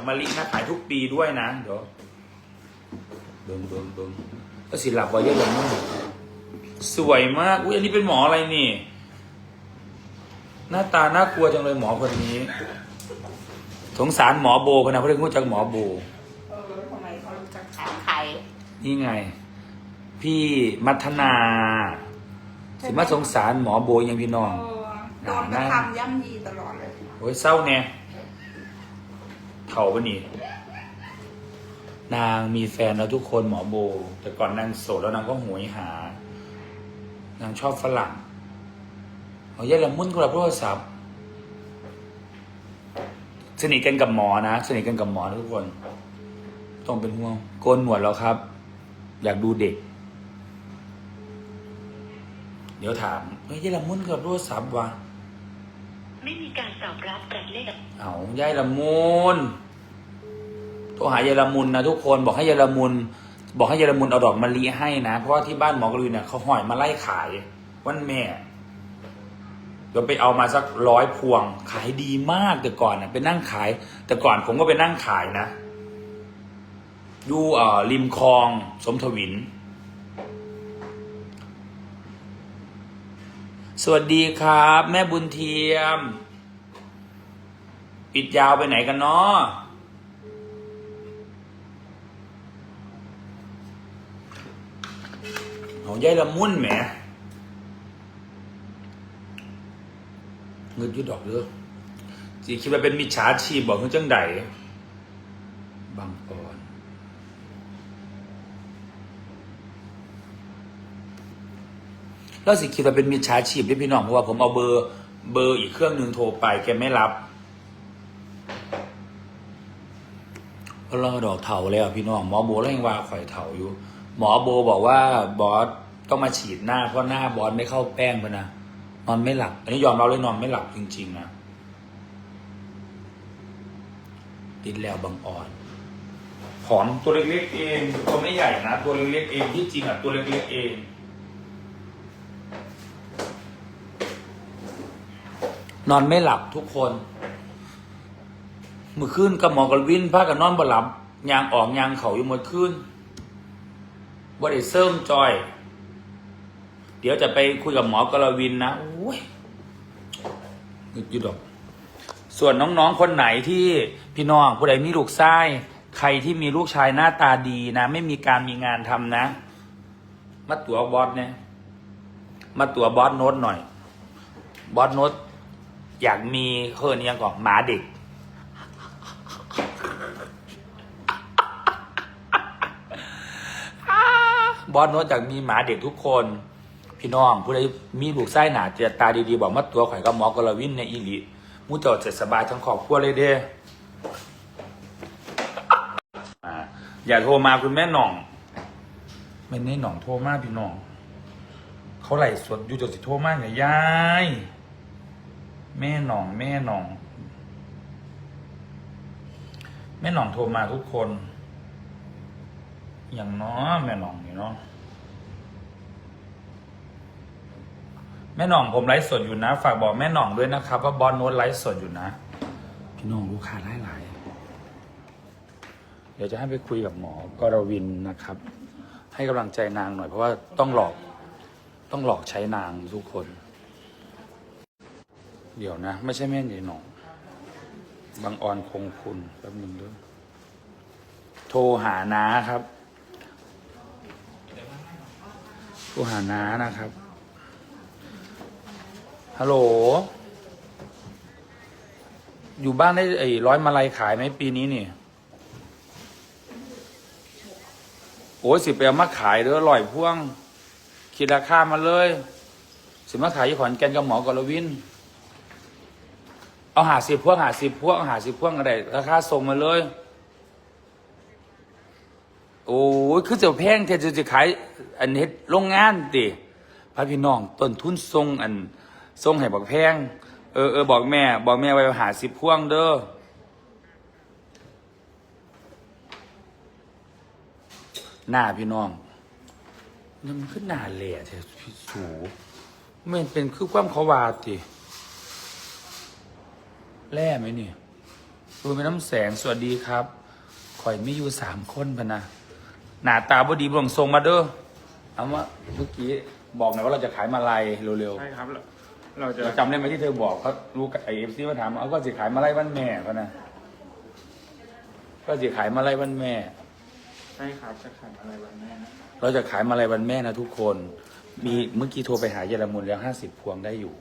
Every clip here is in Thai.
อกมะลินะขายทุกปีด้วยนะเดี๋ยวเบิ่งเบิ่งเบิ่งก็สิหลับบอยเยอะเลยมั้งสวยมากอุ้ยอันนี้เป็นหมออะไรนี่ หน้าตาน่ากลัวจังเลยหมอคนนี้ สงสารหมอโบคนนะเพราะเรื่องรู้จักหมอโบเออทำไมเขารู้จักขายไข่นี่ไง พี่มัทนา สิมาสงสารหมอโบยังพี่น้อง เออโดนกระทำย่ำยีตลอดเลย โอ้ยเศร้าแน่ เถ่าปะนี่ นางมีแฟนแล้วทุกคนหมอโบ แต่ก่อนนางโสดแล้วนางก็หวยหา นางชอบฝรั่งเอาแย่ละมุนคนละโทรศัพท์สนิทกันกับหมอนะสนิทกันกับหมอนะทุกคน ต้องเป็นห่วงโกนหนวดแล้วครับ อยากดูเด็ก เดี๋ยวถามเฮ้ยแย่ละมุนกับโทรศัพท์วะไม่มีการตอบรับจากเลขเอายายละมุนโท รหายายละมุนนะทุกคนบอกให้ยายละมุน บอกให้ยายละมุนเอาดอกมะลิให้นะ เพราะว่าที่บ้านหมอกรุยเนี่ยเขาห่อยมาไล่ขาย วันแม่เดี๋ยวไปเอามาสักร้อยพวง ขายดีมากแต่ก่อนน่ะไปนั่งขาย แต่ก่อนผมก็ไปนั่งขายนะดูเอ่อริมคลองสมทวิน สวัสดีครับ แม่บุญเทียม ปิดยาวไปไหนกันเนาะ ยายละมุนแหมเงินยุดดอกเด้อจีคิดว่าเป็นมิจฉาชีพบอกเพิ่งจังใดบางปอนแล้วสิคิดว่าเป็นมิจฉาชีพด้พี่น้องเพราะว่าผมเอาเบอร์เบอร์อีกเครื่องหนึ่งโทรไปแกไม่รับก็รอดอกเถาแล้วพี่น้องหมอโบแล้วยังว่าข่อยเถาอยู่ หมอโบบอกว่าบอส ต้องมาฉีดหน้าเพราะหน้าบอสไม่เข้าแป้งไปนะนอนไม่หลับ อันนี้ยอมเราเลยนอนไม่หลับจริง ๆ นะ ติดแล้วบางอ่อนผอมตัวเล็กๆเองตัวไม่ใหญ่นะ ตัวเล็กๆเองที่จริงอะตัวเล็กๆเองนอนไม่หลับทุกคน มื่อคืนกับหมอกับวินพากันนอนบ่หลับยางออกยางเขาอยู่หมดคืนบ่ได้เสริมจอย เดี๋ยวจะไปคุยกับหมอกรวินนะโอ้ยหยุดหยุดดอกส่วนน้องๆ คนไหนที่พี่น้องผู้ใดมีลูกชาย ใครที่มีลูกชายหน้าตาดีนะ ไม่มีการมีงานทำนะ มาตัวบอสเนี่ย มาตัวบอสโน้ตหน่อย บอสโน้ตอยากมีเคิร์นยังก่อนหมาเด็ก บอสโน้ตจากมีหมาเด็กทุกคน พี่น้องผู้ใดมีลูกไส้หนาเจตาดีๆ บอกมาตัวข่อยกับหมอกรวินในอีหลีมูเจอดเสร็จสบายทั้งครอบครัวเลยเด้ออย่าโทรมาคุณแม่หน่องไม่ได้หน่องโทรมาพี่น้อง เขาไหลสดอยู่จนสิโทรมากเนี่ยยาย แม่หน่อง แม่หน่อง แม่หน่องโทรมาทุกคน อย่างน้อแม่หน่องนี่เนาะ ม่หน่องผมไลฟ์สดอยู่นะ ฝากบอกแม่หน่องด้วยนะครับ ว่าบอลโน้ตไลฟ์สดอยู่นะ พี่น้องลูกค้าหลายๆเดี๋ยวจะให้ไปคุยกับหมอกรวินนะครับ ให้กำลังใจนางหน่อยเพราะว่าต้องหลอกต้องหลอกใช้นางทุกคน เดี๋ยวนะ ไม่ใช่แม่ใหญ่หน่องบางออนคงคุณแป๊บนึงด้วยโทรหาน้าครับโทรหาน้านะครับ ฮัลโหล อยู่บ้านได้ไอ้ร้อยมาลัยขายไหมปีนี้นี่ โอ้ยสิไปเอามาขายเด้อลอยพ่วง คิดราคามาเลย สิมาขายที่ขอนแก่นกับหมอกรวิน เอาหาสิบพวงหาสิบพวงหาสิบพวงอะไรราคาส่งมาเลย โอ้ยคือจะแพงแท้จะจะขาย อันเฮ็ดโรงงานติพระพี่น้องต้นทุนทรงอัน ทรงให้บอกแพง เออเออบอกแม่ บอกแม่ไว้หาสิบพวงเด้อหน้าพี่น้องนี่มันขึ้นหน้าเหล่แท้พี่สูมันเป็นคือความเขาวาติแร่ไหมนี่ดูมีน้ำแสงสวัสดีครับข่อยไม่อยู่สามคนพะนะหน้าตาบดีบลงทรงมาเด้อเอาว่าเมื่อกี้บอกหน่อยว่าเราจะขายมาลัยเร็วๆ ใช่ครับ เราเราๆจะเราจำได้ไหมที่เธอบอกเขารู้ไอเอฟซีมาถามเอาก็จะขายมาลัยวันแม่พะนะก็จะขายมาลัยวันแม่ ใช่ครับจะขายอะไรวันแม่นะครับเราจะขายมาลัยวันแม่นะทุกคน มีเมื่อกี้โทรไปหาเยอรมุนแล้วห้าสิบพวงได้อยู่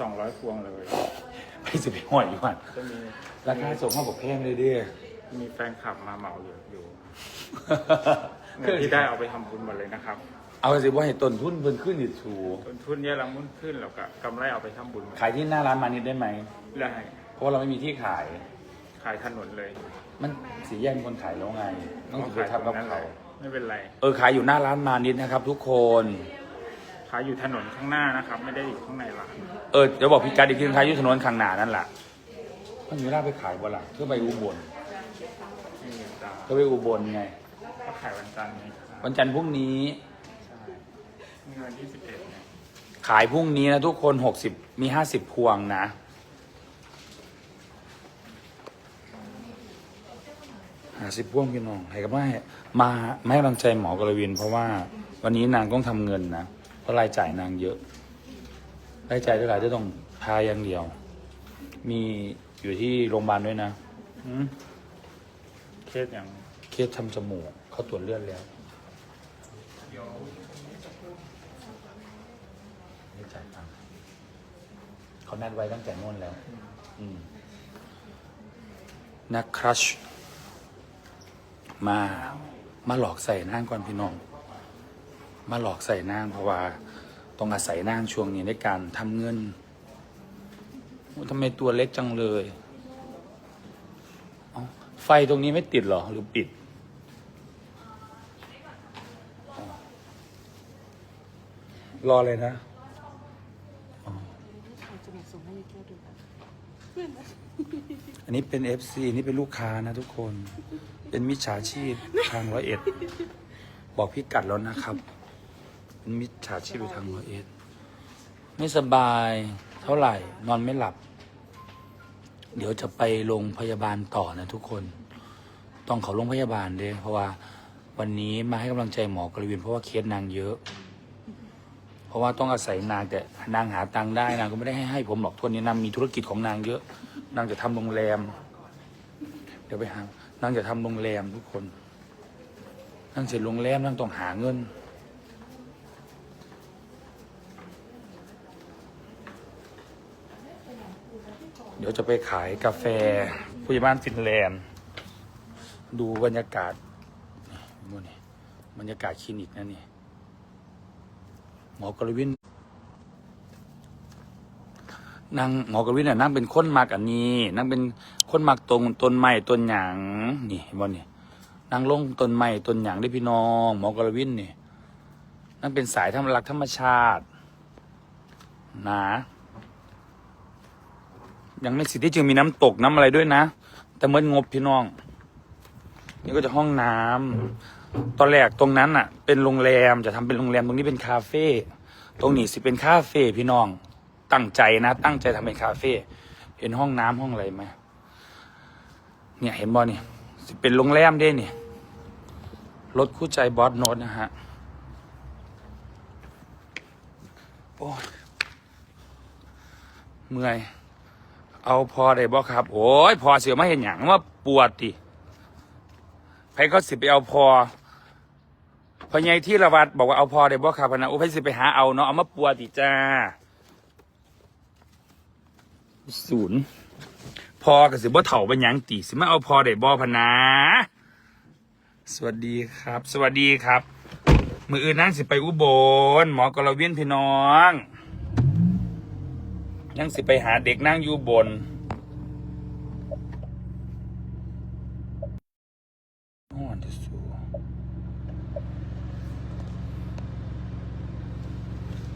สองร้อยพวงเลยไปสิบห้อยอยู่วันจะมีราคาส่งเข้ากับแพงเลยเด้อ มีแฟนคลับมาเหมาอยู่อยู่ เงินที่ได้เอาไปทำบุญหมดเลยนะครับ เอาสิว่าให้ต้นทุนเพิ่นขึ้นอีกสูต้นทุนเยอะละมุ่นขึ้นแล้วก็กำไรเอาไปทำบุญหมดขายที่หน้าร้านมานิดได้ไหม ได้เพราะว่าเราไม่มีที่ขาย ขายถนนเลยมันสีแย่งคนขายแล้วไง ต้องถือไปทำกับนั่นแหเขาละไม่เป็นไร เออขายอยู่หน้าร้านมานิดนะครับ ทุกคน ขายอยู่ถนนข้างหน้านะครับ ไม่ได้อยู่ข้างในร้านเออเดี๋ยวบอกพี่กัดอีกทีขายอยู่ถนนข้างหน้านั่นแหละมันมีเวลาไปขายบ่ล่ะเพื่อไปอุบลไม่มีจ้า เพื่อไปอุบลไง ก็ขายวันจันทร์ไงครับวันจันทร์พรุ่งนี้ ใช่มีวันที่สิบเอ็ดเนี่ยขายพรุ่งนี้นะทุกคนหกสิบมีห้าสิบพวงนะ หาสิบพวงพี่น้องให้กับมามามาให้กำลังใจหมอกรวิน เพราะว่าวันนี้นางต้องทำเงินนะเพราะรายจ่ายนางเยอะ รายจ่ายเท่าไหร่จะต้องพาอย่างเดียว มีอยู่ที่โรงพยาบาลด้วยนะหืมเคสอย่าง เคสทำจมูกเขาตรวจเลือดแล้วไม่จ่ายตังค์เขานัดไว้ตั้งแต่โน่นแล้ว อืมนักครัช มามาหลอกใส่นางก่อนพี่น้อง มาหลอกใส่นางเพราะว่าต้องอาศัยนางช่วงนี้ในการทำเงินทำไมตัวเล็กจังเลย ไฟตรงนี้ไม่ติดหรอ หรือปิดอ๋อ รอเลยนะอันนี้เป็น FC อันนี่เป็นลูกค้านะทุกคน เป็นมิจฉาชีพทางร้อยเอ็ด บอกพี่กัดแล้วนะครับ เป็นมิจฉาชีพอยู่ทางร้อยเอ็ด ไม่สบายเท่าไหร่ นอนไม่หลับ เดี๋ยวจะไปโรงพยาบาลต่อนะทุกคน ต้องเขาโรงพยาบาลด้วยเพราะว่าวันนี้มาให้กำลังใจหมอกรวินเพราะว่าเคสนางเยอะ เพราะว่าต้องอาศัยนางแต่นางหาตังค์ได้นางก็ไม่ได้ให้ให้ผมหรอกทุกวันนี้นางมีธุรกิจของนางเยอะ นางจะทำโรงแรม เดี๋ยวไปหานางจะทำโรงแรมทุกคนนางเสร็จโรงแรมนางต้องหาเงินเดี๋ยวจะไปขายกาแฟผู้ใหญ่บ้านฟินแลนด์ ดูบรรยากาศนี่นี่บรรยากาศคลินิกนะนี่ มอกรวินนางหมอกรวินน่ะนั่งเป็นคนมักอันนี้นั่งเป็นคนมักตรงต้นไม้ต้นหยางนี่เห็นบ่นี่นางลงต้นไม้ต้นหยางได้พี่น้องหมอกรวินนี่นั่งเป็นสายธรรมรักธรรมชาตินะยังไม่สิที่จึงมีน้ำตกน้ำอะไรด้วยนะ แต่เมื่องบพี่น้อง นี่ก็จะห้องน้ำ ตอนแรกตรงนั้นอะ เป็นโรงแรมจะทำเป็นโรงแรมตรงนี้เป็นคาเฟ่ตรงนี้สิเป็นคาเฟ่พี่น้องตั้งใจนะ ตั้งใจทำเป็นคาเฟ่เห็นห้องน้ำห้องอะไรไหมเนี่ยเห็นบ่นี่สิเป็นโรงแรมเด้นี่รถคู่ใจบอสโนตนะฮะโอ้เมื่อย เอาพอได้บ่ครับ โอ้ยพอเสียมาเห็นอย่างว่าปวดดิไผเขาสิไปเอาพอ พอใหญ่ที่ระวัดบอกว่าเอาพอได้บ่ครับพนะโอ้ไผสิไปหาเอาเนาะเอามาปัวติจ้าศูนย์พอกับสิบ่เถ่าเป็นหยังตีสิมาเอาพอได้บ่พนะสวัสดีครับ สวัสดีครับ มืออื่นนั่งสิไปอุบลหมอกรวินพี่น้อง ยังสิไปหาเด็กนั่งอยู่บน อ่อนที่สุด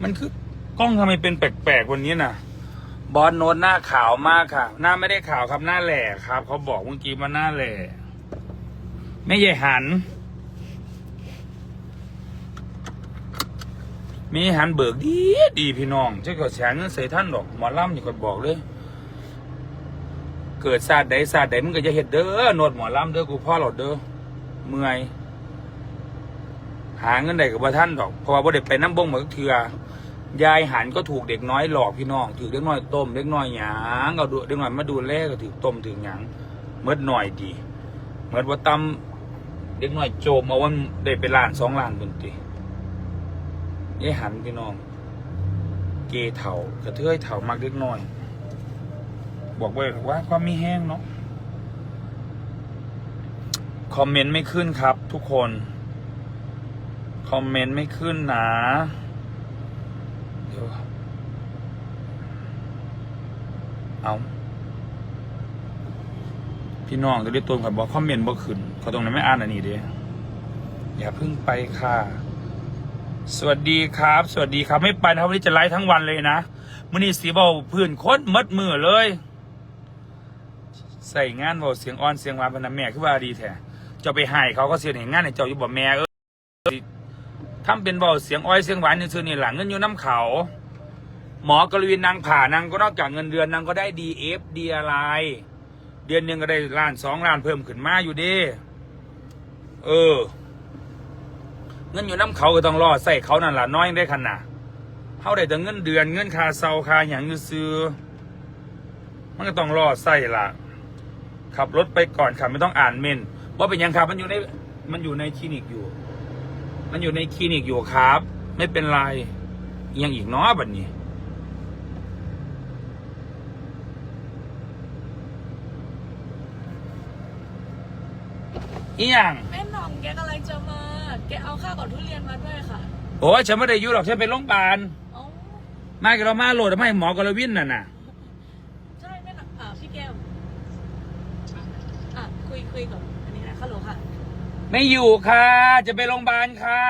มันคือกล้องทำไมเป็นแปลกๆวันนี้น่ะ บอสโนตหน้าขาวมากค่ะ หน้าไม่ได้ขาวครับหน้าแหล่ครับ เขาบอกเมื่อกี้ว่าหน้าแหล่ไม่ใหญ่หันมีหันเบิกดีดีพี่น้องเจ้าก็แสนเงินใส่ท่านดอกหมอล่ำอยู่ก็บอกเลย เกิดศาสตร์ใดศาสตร์ใดมึงก็จะเห็ดเด้อโนดหมอลำเด้อกูพ่อหลอดเด้อเมื่อยหาเงินได้กับว่าท่านดอกเพราะว่าบ่ได้ไปน้ำบงเหมือนเถื่อ ยายหันก็ถูกเด็กน้อยหลอกพี่น้องถือเด็กน้อยต้มเด็กน้อยหยางเอาดูเด็กน้อยมาดูแลก็ถือต้มถือหยางเมื่อหน่อยดีเมื่อว่าตำเด็กน้อยโจมเอาวันได้ไปล้านสองล้านบนตียายหันพี่น้อง เกเถากระเทยเถามากเล็กน้อย บอกไว้ว่าความมีแห้งเนาะคอมเมนต์ไม่ขึ้นครับ ทุกคน คอมเมนต์ไม่ขึ้นนะ เดี๋ยวเอา พี่น้องจะได้ตัวข่อยบอกคอมเมนต์บ่ขึ้นเขาตรงนั้นไม่อ่านอันนี้เด้อย่าเพิ่งไปค่ะ สวัสดีครับ สวัสดีครับไม่ไปนะครับวันนี้จะไลฟ์ทั้งวันเลยนะมื่อนี้สีเบาพื้นค้นมัดมือเลย ใส่งานเบาเสียงอ่อนเสียงหวานพนันแม่คือว่าดีแท้จ้าไปให้เขาก็เสียเห็นงานในเจ้าอยู่บ่แม่เออ ทำเป็นเบาเสียงอ้อยเสียงหวานนี่ซื่อนี่หลังเงินอยู่น้ำเขา หมอกรวินนางผ่านางก็นอกจากเงินเดือนนางก็ได้ดีเอฟดีอะไร เดือนหนึ่งก็ได้ล้านสองล้านเพิ่มขึ้นมาอยู่เดีเออ เงินอยู่น้ำเขาก็ต้องรอใส่เขานั่นละน้อยได้ขนาดเขาได้แต่เงินเดือนเงินคาเซาคาอย่างซื้อมันก็ต้องรอใส่ล่ะขับรถไปก่อนขับไม่ต้องอ่านเมนว่าเป็นยังครับมันอยู่ในมันอยู่ในคลินิกอยู่ มันอยู่ในคลินิกอยู่ครับ ไม่เป็นไรยังอีกเนาะบัดนี้ อีหยังแม่หน้องแกกำลังจะมา แกเอาข้าวกับทุเรียนมาด้วยค่ะโอ้ยฉันไม่ได้อยุ่หรอกฉันไปโรงพยาบาลเอ้ามากับเรามาโหลดไม่หมอกรวินน่ะน่ะ ใช่แม่หน้องอ่าพี่แก้วอะคุยคุยกับอันนี้นะฮัลโหลค่ะ ไม่อยู่ค่ะ จะไปโรงพยาบาลค่ะ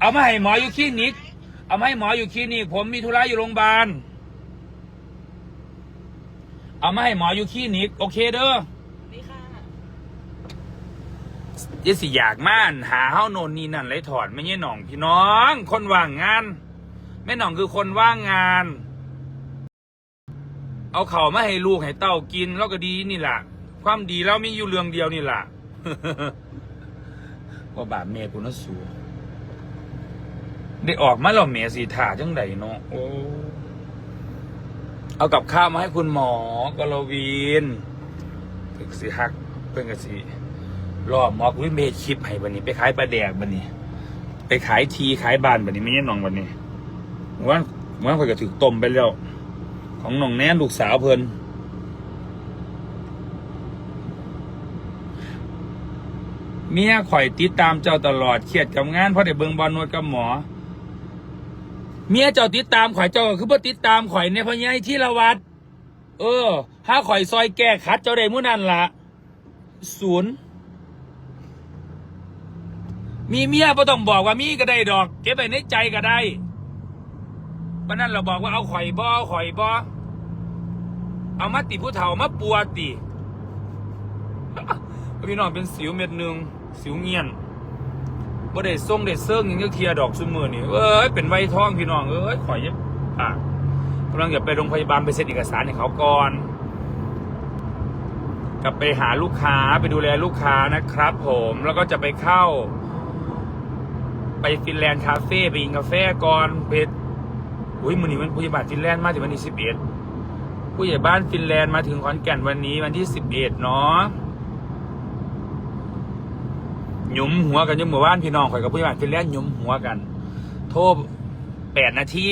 เอามาให้หมออยู่คลินิก เอามาให้หมออยู่คลินิก ผมมีธุระอยู่โรงพยาบาล เอามาให้หมออยู่คลินิก โอเคเด้อนี่ค่ะยี่สิอยากม่านหาเฮ้าโนนนี่นั่นเลยถอดไม่ใช่หน่องพี่น้อง คนว่างงาน แม่หน่องคือคนว่างงาน เอาเข่ามาให้ลูกให้เต้ากินแล้วก็ดีนี่แหละความดีแล้วมีอยู่เรื่องเดียวนี่แหละ ว่าบาปเมกูนะสูได้ออกมาแล้วเมสีถ่าจังใดเนาะโอ้เอากับข้าวมาให้คุณหมอกรวินเพิ่งสิฮักเพิ่งกสิรอบหมอกวิเมคลิปให้บันนี้ ไปขายปลาแดกบันนี้ ไปขายทีขายบานบันนี้ไม่ใช่น้องบันนี้ว่าว่าข่อยก็ถือต้มไปแล้ว ของน้องแน่นลูกสาวเพิ่น เมียข่อยติดตามเจ้าตลอดเครียดกับงานเพราะได้เบิ่งบอลนวดกับหมอ เมียเจ้าติดตามข่อยเจ้าก็คือบ่ติดตามข่อยเนี่ยเพราะยัยที่ละวัด เออถ้าข่อยซอยแก้ขัดเจ้าได้มื้อนั้นละศูนย์มีเมียไ่ต้องบอกว่ามีก็ได้ดอก เก็บไปในใจก็ได้วันนั้นเราบอกว่าเอาข่อยบอข่อยบอเอามาติผู้เฒ่ามาปัวติพี่น้องเป็นสิวเม็ดหนึ่ง สิวเงียนบ่ได้ส่งได้เซิงอยังเคลียดอกซุมือนี่เอ้ยเป็นไวท้องพี่น้องเอ้ยข่อยเย็บปากกำลังจะไปโรงพยาบาลไปเซ็นเอกสารให้เขาก่อน กลับไปหาลูกค้าไปดูแลลูกค้านะครับ ผมแล้วก็จะไปเข้า ไปฟินแลนด์คาเฟ่ไปกินกาแฟก่อนเพชรอุ้ยมือนี้มันผู้ใหญ่บ้านฟินแลนด์มาถึงวันที่สิบเอ็ดผู้ใหญ่บ้านฟินแลนด์มาถึงขอนแก่นวันนี้วันที่สิบเอ็ดเนาะ หยุมหัวกันอยังเมื่อวานพี่น้องข่อยกับผู้ใหญ่บ้านฟินแลนด์หยุมหัวกัน โทษแปดนาที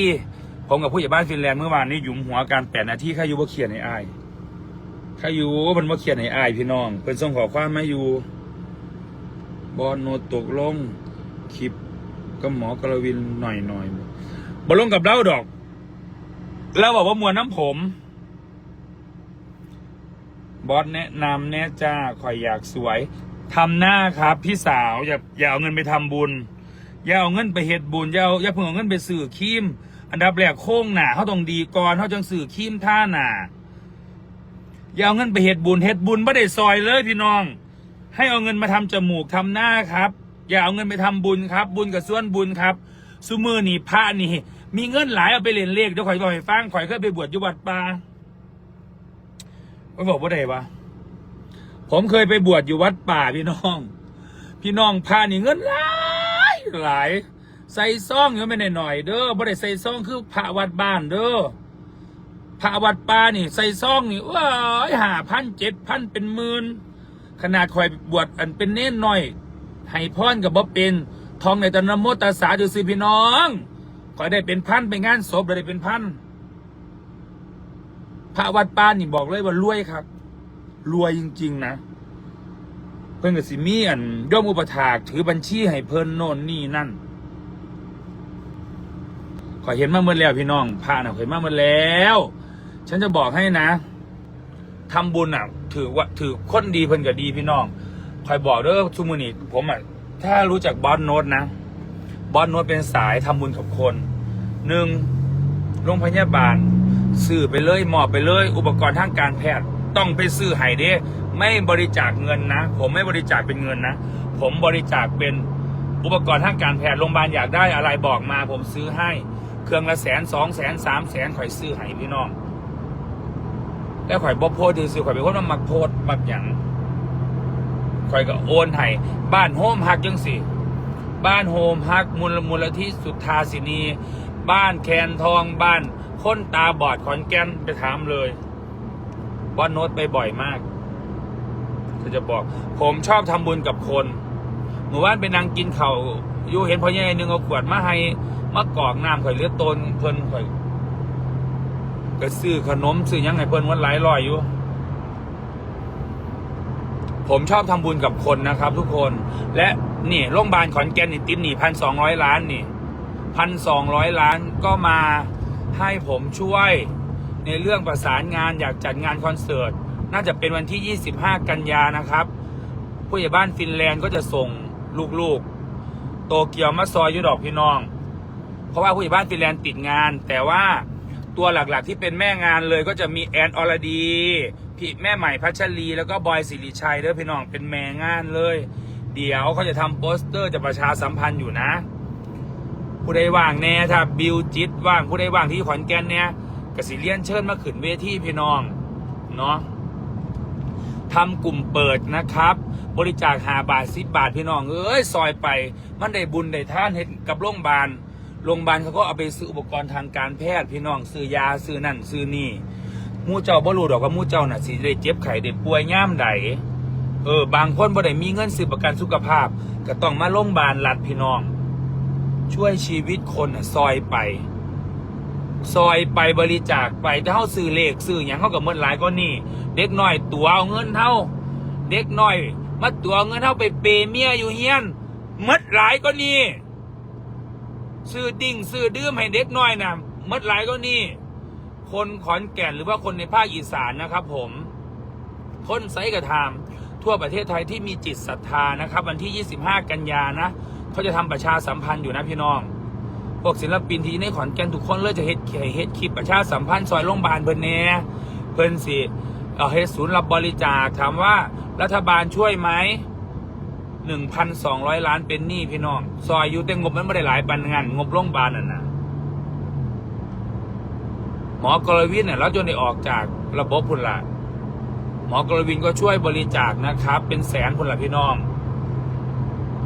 ผมกับผู้ใหญ่บ้านฟินแลนด์เมื่อวานนี้หยุมหัวกันแปดนาทีข้าอยู่ว่าเขียนในอายข้าอยู่มันว่าเขียนในอายพี่น้องเป็นส่งขอความมาอยู่บอลโนตกลงคลิปก็หมอกรวินหน่อยหน่อยบอลลงกับเล่าดอกแล้วบอกว่ามวนน้ำผม บอสแนะนำแน่จ้าคอยอยากสวย ทำหน้าครับ พี่สาวอย่าอย่าเอาเงินไปทำบุญ อย่าเอาเงินไปเฮ็ดบุญอย่าอย่าเพิ่งเอาเงินไปสื่อคีม อันดับแรกโค้งหนาเขาต้องดีก่อนเขาจังสื่อคีมท่าหนาอย่าเอาเงินไปเฮ็ดบุญเฮ็ดบุญไม่ได้ซอยเลยพี่น้อง ให้เอาเงินมาทำจมูกทำหน้าครับ อย่าเอาเงินไปทำบุญครับ บุญกับส่วนบุญครับสุมือนี่พระนี่ มีเงินหลายเอาไปเล่นเลขเดี๋ยวข่อยบอกให้ฟังข่อยเคยไปบวชอยู่วัดป่าไม่บอกว่าไดวะ ผมเคยไปบวชอยู่วัดป่าพี่น้อง พี่น้องพานี่เงินหลายหลาย ใส่ซองก็ไม่ไหน่อยเด้อบ่ได้ใส่ซองคือพระวัดบ้านเด้อพระวัดป่านี่ ใส่ซองนี่ว้ายห้าพันเจ็ดพันเป็นหมื่นขนาดคอยบวชอันเป็นเน้นหน่อยให้พรกับบ่เป็นทองในตนโมตสาดูสิพี่น้องคอยได้เป็นพันไปงานศพได้เป็นพันพระวัดป่านี่บอกเลยว่ารวยครับ รวยจริง ๆ นะ เพิ่นกับสิมีอันย่อมอุปถากถือบัญชีให้เพิ่นโน่นนี่นั่นขอยเห็นมาเมื่อแล้วพี่น้องพระน่ะเห็นมาเมื่อแล้ว ฉันจะบอกให้นะทำบุญอะ ถือว่าถือคนดีเพิ่นก็ดีพี่น้องคอยบอกเด้อทุมื้อนี้ผมอะถ้ารู้จักบอสโนตนะบอสโนตเป็นสายทำบุญกับคนหนึ่งโรงพยาบาลซื้อไปเลยหมอบไปเลย อุปกรณ์ทางการแพทย์ ต้องไปซื้อให้เด้ไม่บริจาคเงินนะ ผมไม่บริจาคเป็นเงินนะ ผมบริจาคเป็นอุปกรณ์ทางการแพทย์โรงพยาบาลอยากได้อะไรบอกมา ผมซื้อให้ เครื่องละแสนสองแสนสามแสนข่อยซื้อให้พี่น้องแล้วข่อยบ่โพดซื้อข่อยเป็นคนมามักโพดมักหยังข่อยก็โอนให้บ้านโฮมฮักจังสิบ้านโฮมฮักมูลมูลที่สุทธาสินี บ้านแคนทองบ้านคนตาบอดขอนแก่นไปถามเลย ว่าโน้ตไปบ่อยมากเขาจะบอก ผมชอบทำบุญกับคนเมื่อวานไปนั่งกินเขาอยู่เห็นพ่อใหญ่หนึ่งเอาขวดมาให้มากอกน้ำข่อยเลือดตนเพิ่นข่อยก็ซื้อขนมซื้อยังไงเพิ่นวันหลายร้อยอยู่ ผมชอบทำบุญกับคนนะครับ ทุกคน และนี่โรงพยาบาลขอนแก่นนี่ติดหนี่พันสองร้อยล้านนี่พันสองร้อยล้านก็มาให้ผมช่วย ในเรื่องประสานงานอยากจัดงานคอนเสิร์ต น่าจะเป็นวันที่ 25 กันยานะครับ ผู้ใหญ่บ้านฟินแลนด์ก็จะส่งลูกๆ โตเกียวมาซอยยุดอกพี่น้อง เพราะว่าผู้ใหญ่บ้านฟินแลนด์ติดงาน แต่ว่าตัวหลักๆที่เป็นแม่งานเลยก็จะมีแอนอรดีพี่แม่ใหม่พัชรีแล้วก็บอยสิริชัยเด้อพี่น้องเป็นแม่งานเลย เดี๋ยวเขาจะทำโปสเตอร์จะประชาสัมพันธ์อยู่นะ ผู้ใดว่างแน่ถ้าบิวจิตว่างผู้ใดว่างที่ขอนแก่นเนี่ย กสิเลียนเชิญมาขึ้นเวทีพี่น้องเนาะทำกลุ่มเปิดนะครับ บริจาคหาบาทสิบบาทพี่น้องเอ้ยซอยไป มันได้บุญได้ท่านเห็นกับโรงพยาบาลโรงพยาบาลเขาก็เอาไปซื้ออุปกรณ์ทางการแพทย์พี่น้องซื้อยาซื้อนั่นซื้อนี่มู่เจ้าบ่รู้ดอกว่ามู่เจ้าน่ะสิได้เจ็บไข้ได้ป่วยย่ามใดเออบางคนบ่ได้มีเงินซื้อประกันสุขภาพ ก็ต้องมาโรงพยาบาลรัฐพี่น้อง ช่วยชีวิตคนน่ะซอยไป ซอยไปบริจาคไปถ้าเขาซื้อเลขซื้ออย่างเขากับเมื่อหลายก็นี่ เด็กน้อยตัวเอาเงินเท่าเด็กน้อยมาตัวเอาเงินเท่าไปเปย์เมียอยู่เฮียนหมดหลายก็นี่ซื้อดิ่งซื้อดื่มให้เด็กน้อยนะหมดหลายก็นี่ คนขอนแก่นหรือว่าคนในภาคอีสานนะครับ ผมคนไซกระทามทั่วประเทศไทยที่มีจิตศรัทธานะครับ วันที่ 25 กันยานะเขาจะทำประชาสัมพันธ์อยู่นะพี่น้อง วกศิลปินที่ในขอนแก่นทุกคนเลยจะเฮ็ดเฮ็ดคลิปประชาสัมพันธ์ซอยโรงพยาบาลเพิ่นแน่เพิ่นสิเอาเฮ็ดศูนย์รับบริจาคถามว่ารัฐบาลช่วยไหมหนึ่งพันสองร้อยล้านเป็นหนี้พี่น้อง ซอยอยู่แต่งบมันไม่ได้หลายปันงานงบโรงพยาบาลน่ะนะหมอกรวินเนี่ยเราจนได้ออกจากระบบพุ่นละหมอกรวินก็ช่วยบริจาคนะครับ เป็นแสนพุ่นละพี่น้อง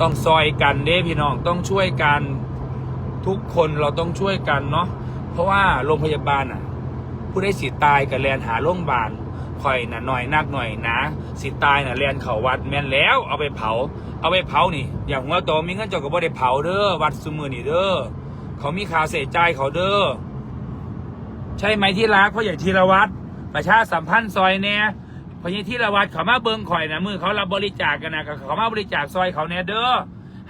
ต้องซอยกันเด้พี่น้องต้องช่วยกัน ทุกคนเราต้องช่วยกันเนาะเพราะว่าโรงพยาบาลอะ ผู้ได้สิตายกับแลนหาโรงพยาบาลคอยน่ะหน่อยนักหน่อยนะสิตายน่ะแลนเขาวัดแม่นแล้วเอาไปเผา เอาไปเผานี่ อย่างหัวโตมีเงินเจ้าก็บ่ได้เผาเด้อวัดสมือนี่เด้อเขามีคาเสียใจเขาเด้อใช่ไหมที่รักพ่อใหญ่ธีรวัตรประชาสัมพันธ์ซอยเนี่ยพ่อใหญ่ธีรวัตรเขามาเบิงข่อยนะมือเขารับบริจาคกันนะเขามาบริจาคซอยเขาเนี่ยเด้อ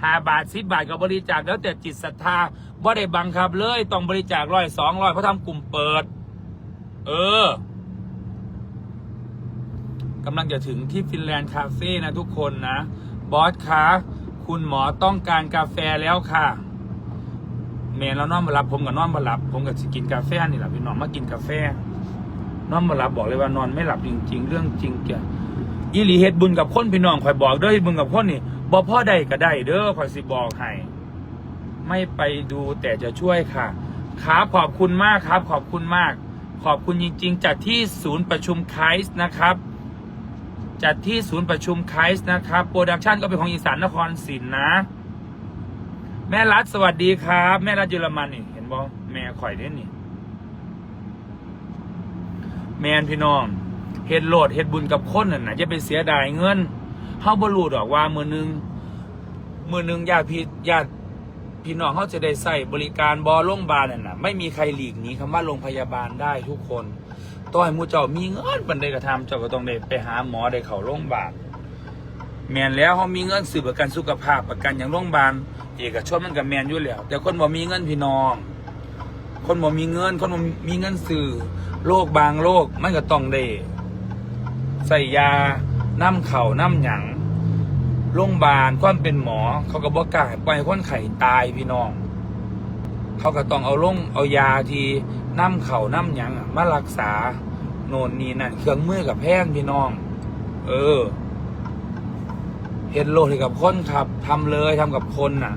ห้าบาทสิบบาทก็บริจาคแล้วแต่จิตศรัทธาบ่ได้บังคับเลย ต้องบริจาคร้อยสองร้อยเพราะทำกลุ่มเปิด เออกำลังจะถึงที่ฟินแลนด์คาเฟ่นะทุกคนนะ บอสคะคุณหมอต้องการกาแฟแล้วค่ะเมนแล้วนอนมารับ ผมกับนอนมารับ ผมกับกินกาแฟนี่แหละพี่น้องมากินกาแฟ นอนมารับบอกเลยว่านอนไม่หลับจริง ๆ เรื่องจริงเกี่ยอีหลีเฮ็ดบุญกับคนพี่น้องคอยบอกด้อเฮ็ดบุญกับคนนี่ บ่พ่อใดก็ได้เด้อคอยสิบอกให้ไม่ไปดูแต่จะช่วยค่ะ ครับขอบคุณมากครับ ขอบคุณมาก ขอบคุณจริง ๆ จัดที่ศูนย์ประชุมไคส์นะครับ จัดที่ศูนย์ประชุมไคส์นะครับโปรดักชันก็เป็นของอีสานนครศรีนะ แม่รัฐสวัสดีครับ แม่รัฐเยอรมันนี่เห็นบ่แม่ข่อยเด้นี่แมนพี่น้องเฮ็ดโหลดเฮ็ดบุญกับคนนั่นน่ะจะไปเสียดายเงิน เฮาบ่รู้ดอกว่ามือหนึงมือหนึงญาติพี่ญาติพี่น้องเขาจะได้ใส่บริการบ่โรงพยาบาลนั่นน่ะไม่มีใครหลีกหนีคำว่าโรงพยาบาลได้ทุกคนต่อให้มูเจ้ามีเงินปานใดก็ทำเจ้าก็ต้องได้ไปหาหมอได้เข้าโรงพยาบาลแมนแล้วเฮามีเงินซื้อประกันสุขภาพประกันอย่างโรงพยาบาลเอกชนมันก็แมนอยู่แล้ว แต่คนบ่มีเงินพี่น้อง คนบ่มีเงิน คนบ่มีเงินซื้อโรคบางโรคมันก็ต้องได้ใส่ยา น้ำเข่าน้ำหยังโรงพยาบาลความเป็นหมอ เขาก็บอกกล้าปล่อยคนไข้ตายพี่น้อง เขาก็ต้องเอาลงเอายาทีน้ำเข่าน้ำหยังมารักษาโน่นนี่นั่นเครื่องมือกับแพงพี่น้อง เออเห็นโลดกับคนครับทำเลยทำกับคนน่ะ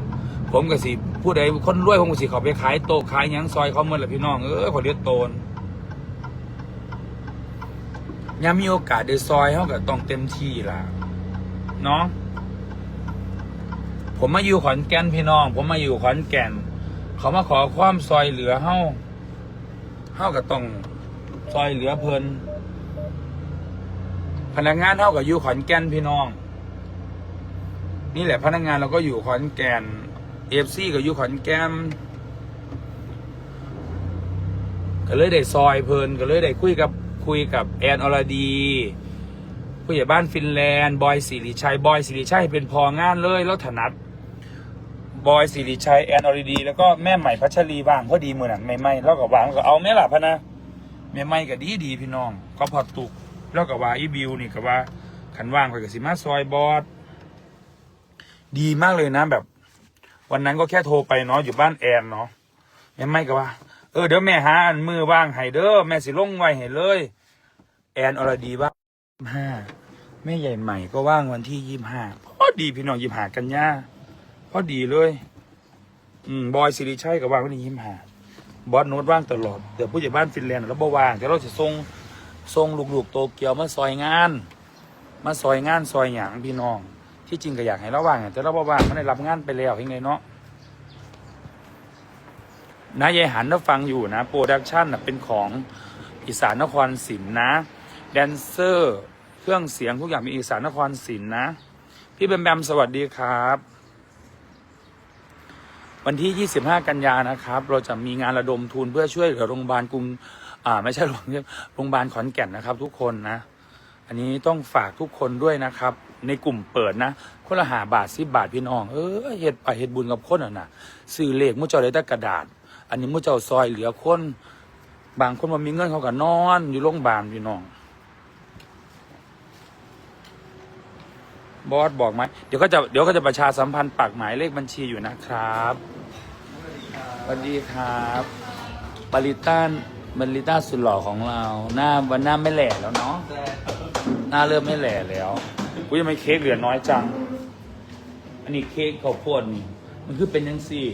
ผมก็สิผู้ใดคนรวยผมก็สิเขาไปขายโตขายหยังซอยเขาเมื่อละพี่น้องเออขอเลียดโตน ยามมีโอกาสได้ซอยเขาก็ต้องเต็มที่ล่ะเนาะผมมาอยู่ขอนแก่นพี่น้อง ผมมาอยู่ขอนแก่น เขามาขอความซอยเหลือเฮาเฮาก็ต้องซอยเหลือเพลินพนักงานเฮาก็อยู่ขอนแก่นพี่น้อง นี่แหละพนักงานเราก็อยู่ขอนแก่นเอฟซีก็อยู่ขอนแก่นก็เลยได้ซอยเพลินก็เลยได้คุยกับ คุยกับแอนอรดี ผู้ใหญ่บ้านฟินแลนด์บอยสิริชัยบอยสิริชัยเป็นพองานเลยแล้วถนัดบอยสิริชัยแอนอรดีแล้วก็แม่ใหม่พัชรีบ้างพอดีมือนั้นไม่ไม่แล้วก็วางก็เอาแม่หลับพะนะแม่ไม่ก็ดีดีพี่น้อง ก็พอตุก แล้วก็ว่าอีบิวนี่ก็ว่าขันว่างไปกับสิมาซอยบอสดีมากเลยนะแบบ วันนั้นก็แค่โทรไปเนาะอยู่บ้านแอนเนาะแม่ไม่ก็ว่า เออเดี๋ยวแม่หาอันมือว่างให้เด้อแม่สิลงไว้ให้เลย แอนอรดีว่างห้าแม่ใหญ่ใหม่ก็ว่างวันที่ยี่ห้าพอดีพี่น้องยี่ห้ากันย่าพอดีเลย อืมบอยสิริชัยก็ว่างวันที่ยี่ห้าบอสโน้ตว่างตลอดเดี๋ยวผู้ใหญ่บ้านฟินแลนด์แล้วบ่ว่างเดี๋ยวเราจะส่งส่งลูกๆโตเกียวมาซอยงาน มาซอยงานซอยหยางพี่น้อง ที่จริงก็อยากให้เราว่างแต่เราบ่ว่างมันได้รับงานไปแล้วยังไงเนาะ นะยายหันถ้าฟังอยู่นะ โปรดักชันน่ะเป็นของอีสานนครศรีนะ แดนเซอร์ เครื่องเสียงทุกอย่างมีอีสานนครศรีนะ พี่แบมแบมสวัสดีครับ วันที่ 25 กันยานะครับ เราจะมีงานระดมทุนเพื่อช่วยเหลือโรงพยาบาลกรุงอ่าไม่ใช่โรงพยาบาลโรงพยาบาลขอนแก่นนะครับ ทุกคนนะ อันนี้ต้องฝากทุกคนด้วยนะครับ ในกลุ่มเปิดนะ คนละหาบาทสิบบาทพี่น้อง เออเฮ็ดไปเฮ็ดบุญกับคนอะนะซื้อเลขมุ้เจ้าได้แต่กระดาษ อันนี้มุ้เจ้าซอยเหลือคน บางคนมันมีเงินเขาก็นอน อยู่โรงพยาบาลพี่น้อง บอสบอกไหมเดี๋ยวก็จะเดี๋ยวก็จะประชาสัมพันธ์ปักหมายเลขบัญชีอยู่นะครับสวัสดีครับบาริต้านบาริต้าสุดหล่อของเรา หน้าวันหน้าไม่แหล่แล้วเนาะหน้าเริ่มไม่แหล่แล้วกูยังไม่เค้กเหลือน้อยจัง อันนี้เค้กข้าวโพดนี่มันคือเป็นยังสี่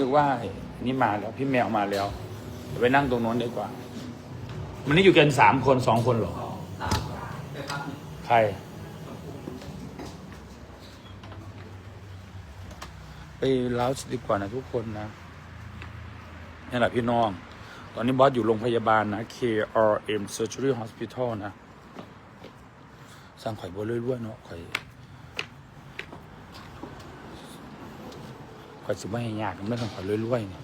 นึกว่าอันนี่มาแล้วพี่แมวมาแล้วเดี๋ยวไปนั่งตรงโน้นดีกว่า มันนี่อยู่กันสามคนสองคนเหรอใครไปเล้าดีกว่านะทุกคนนะนี่แหละพี่น้อง ตอนนี้บอสอยู่โรงพยาบาลนะ KRM Surgery Hospital นะ สร้างข่อยบัวเรื่อยๆเนาะข่อย ข่อยสิไม่ให้ยากไม่ต้องข่อยเรื่อยๆเนี่ย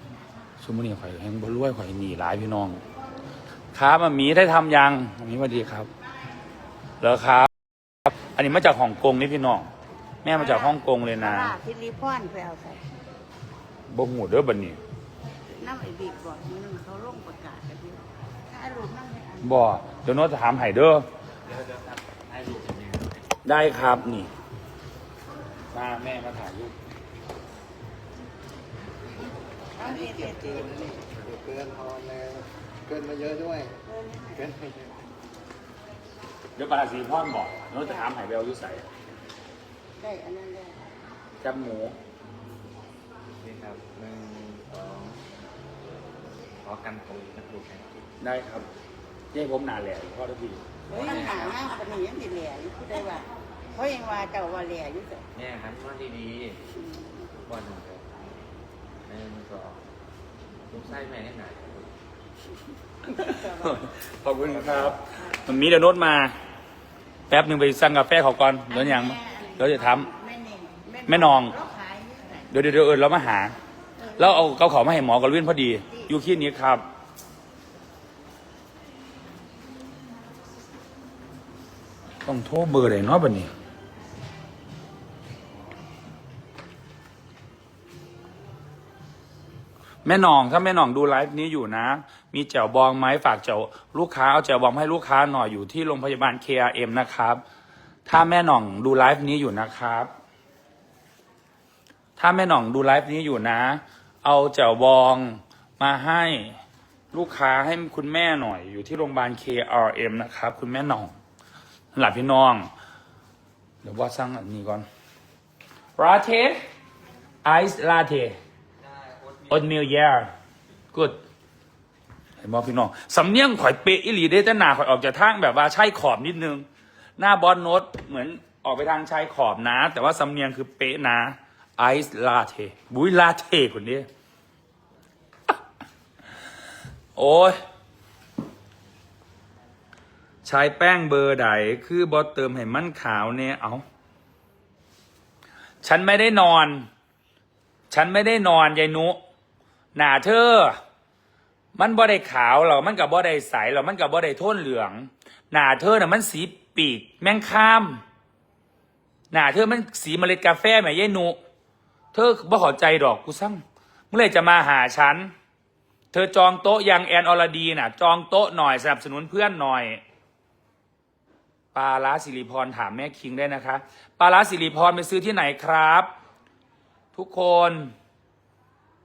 สมมตินี่ข่อยแหงบัวเรื่อยข่อยหนีหลายพี่น้องครับมามีได้ทำยังมามีสวัสดีครับเหรอครับ อันนี้มาจากฮ่องกงนี่พี่น้อง แม่มาจากฮ่องกงเลยนะพิริพรไปเอาใส่บ่หูเด้อบัดนี้น้ำไอ้บิ๊กบอกนี่เขาลงประกาศกันที่ถ้าลูกน้ำไม่อันบ่เดี๋ยวโน้ตจะถามไห้เด้อได้ครับนี่มาแม่มาถ่ายรูป เอาเฮ็ดเฮ็ดเฮ็ดเกินพอเลยเกินมาเยอะด้วย เกินมาเยอะเดี๋ยวปลาสีพ่อนบอกโน้ตจะถามไห้ไปเอาอยุใส่ได้อันนั้นได้จับหมูนี่ครับหนึ่งเขอกันโควิดนะดูแข่งกินได้ครับยี่ให้ผมนานแหละพ่อทุกทีเฮ้ยมันหาห้างปนียังติเหลี่ยอยู่ผู้ใดว่าเพราะยังว่าเจ้าว่าเหลี่ยอยู่จ้ะแม่ครับว่าดีๆบอลหนึ่งครับห นึ่งสองลูกไส้แม่ให้หน่อยขอบคุณครับ มันมีเดี๋ยวโน้ตมา แป๊บหนึ่งไปสั่งกาแฟเขาก่อนเดี๋ยวยังเดี๋ยวจะทแม่เน่งแม่นอง เราขายอยู่ไหนำเดี๋ยวเดี๋ยวเดี๋ยวเออเรามาหา แล้วเอาเกาเขามาให้หมอกรวินพอดี อยู่ที่นี้ครับ ต้องโทรเบอร์ไหนเนาะบัดนี้ แม่หนองถ้าแม่หนองดูไลฟ์นี้อยู่นะ มีแจ่วบองไหมฝากแจ่วลูกค้าเอาแจ่วบองให้ลูกค้าหน่อยอยู่ที่โรงพยาบาล KRM นะครับ ถ้าแม่หนองดูไลฟ์นี้อยู่นะครับ ถ้าแม่หนองดูไลฟ์นี้อยู่นะ เอาแจ่วบองมาให้ลูกค้าให้คุณแม่หน่อย อยู่ที่โรงพยาบาล KRM นะครับ คุณแม่หนองหลับพี่น้องเดี๋ยวว่าสั่งอันนี้ก่อนลาเทไอซ์ลาเท โอ t มิล yeah good เห็นบอพี่น้องสำเนียงข่อยเป๊ะอิหลีได้แต่หนาข่อยออกจากทางแบบว่าใช่ขอบนิดนึง หน้าบอสโนตเหมือนออกไปทางชายขอบนะ แต่ว่าสำเนียงคือเป๊ะนะไอซ์ลาเทบุยลาเทคนนี้โอ้ยใช้แป้งเบอร์ใดคือบอสเติมให้มันขาวเนี่ยเอาฉันไม่ได้นอน ฉันไม่ได้นอนยายนุ หนาเธอ มันบ่ได้ขาวหรอกมันกับบ่ได้ใสหรอกมันกับบ่ได้โทนเหลือง หนาเธอน่ะมันสีปีกแมงข้ามหนาเธอมันสีเมล็ดกาแฟแม่ยายนุ เธอบ่ข้าใจดอกกูสั่งเมื่อไรจะมาหาฉัน เธอจองโต๊ะยังแอนอรดีน่ะ จองโต๊ะหน่อยสนับสนุนเพื่อนหน่อยปลาล้าสิริพรถามแม่คิงได้นะคะปลาล้าสิริพรไปซื้อที่ไหนครับ ทุกคน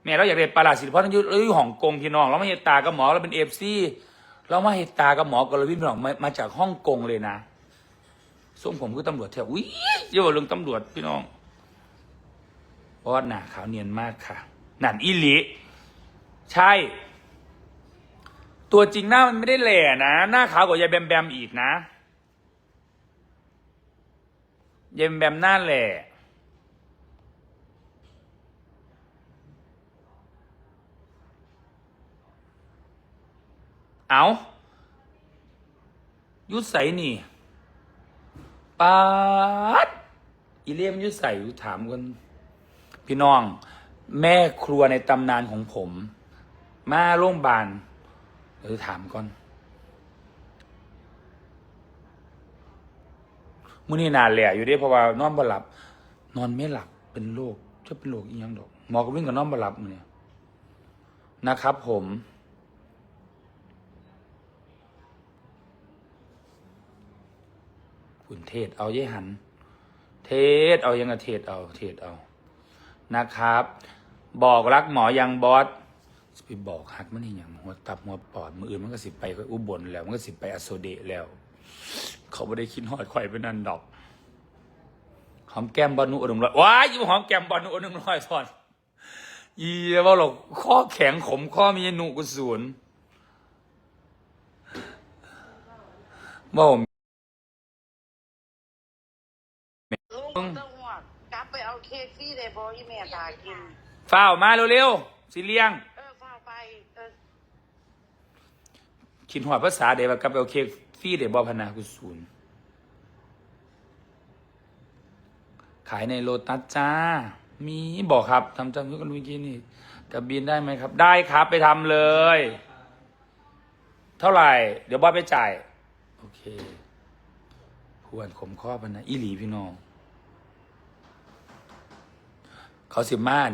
แม่เราอยากเรียนปลาล้าสิริพรเราอยู่เราอยู่ฮ่องกงพี่น้อง เราไม่เห็นตากับหมอเราเป็นเอฟซีเรามาเห็นตากับหมอกรวินพี่น้องมามาจากฮ่องกงเลยนะส่งผมคือตำรวจแถวอุ้ยเยอะเรื่องตำรวจพี่น้องเพราะว่าหน้าขาวเนียนมากค่ะหนันอิลิใช่ ตัวจริงหน้ามันไม่ได้แหล่นะ หน้าขาวกว่ายายแบมแบมอีกนะเยแบมแบมหน้าแหล่ เอายุดใสนี่ปาดอีเลียมยุดใสถามกันพี่น้อง แม่ครัวในตำนานของผม มาโรงพยาบาลเดี๋ยวถามก่อนมื่อนี้นานแหละอยู่ด้เพราะว่านอนบ่หลับ นอนไม่หลับเป็นโรคจะเป็นโรคอีหยังดอกหมอก็วิ่งกับนอนบ่หลับเนี่ยนะครับผม คุณเทศเอาเย่หัน เทศเอายังกะเทศเอาเทศเอานะครับ บอกรักหมอยังบอสไปบอกฮักมันนี่ยังหัวตับหัวปอดมืออื่นมันก็สิไปก็อุบลแล้ว มันก็สิไปอโศเดะแล้ว เขาไม่ได้คิดหอดไข่อยเป็นนันดอกหอมแก้มบอลนุอุดมร้อยว้ายอยู่หอมแก้มบอลนุอุดมร้อยทอนยีว่าหรอกข้อแข็งขมข้อมีหนุกุศูนย์บ่ผม ลุงต้องหวดกลับไปเอาเค้กที่เดบอที่แม่ทากิน ฝ้าวมาเร็วๆสิเลียง เออพาไป เออคิดหอดภาษาเดี๋ยวกลับไปเอาเค้กฟรีเดี๋ยวบอพนากุศูนย์ขายในโลตัสจ้า มีบอกครับทำจำทุกคนเมื่อกี้นี่กับบินได้ไหมครับ ได้ครับไปทำเลย เท่าไหร่ เดี๋ยวบอสไปจ่าย โอเคพวนขมข้อพันนะอีหลีพี่น้อง เขาสิม่าน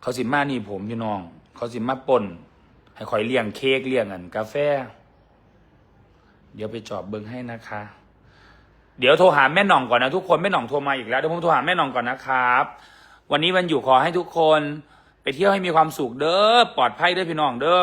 เขาสิม่านนี่ผมพี่น้อง เขาสิมาปนให้คอยเลี้ยงเค้กเลี้ยงอันกาแฟ เดี๋ยวไปจอบเบิ้งให้นะคะ เดี๋ยวโทรหาแม่หน่องก่อนนะทุกคนแม่หน่องโทรมาอีกแล้วเดี๋ยวผมโทรหาแม่หน่องก่อนนะครับ วันนี้วันอยู่ขอให้ทุกคน ไปเที่ยวให้มีความสุขเด้อปลอดภัยเด้อพี่น้องเด้อ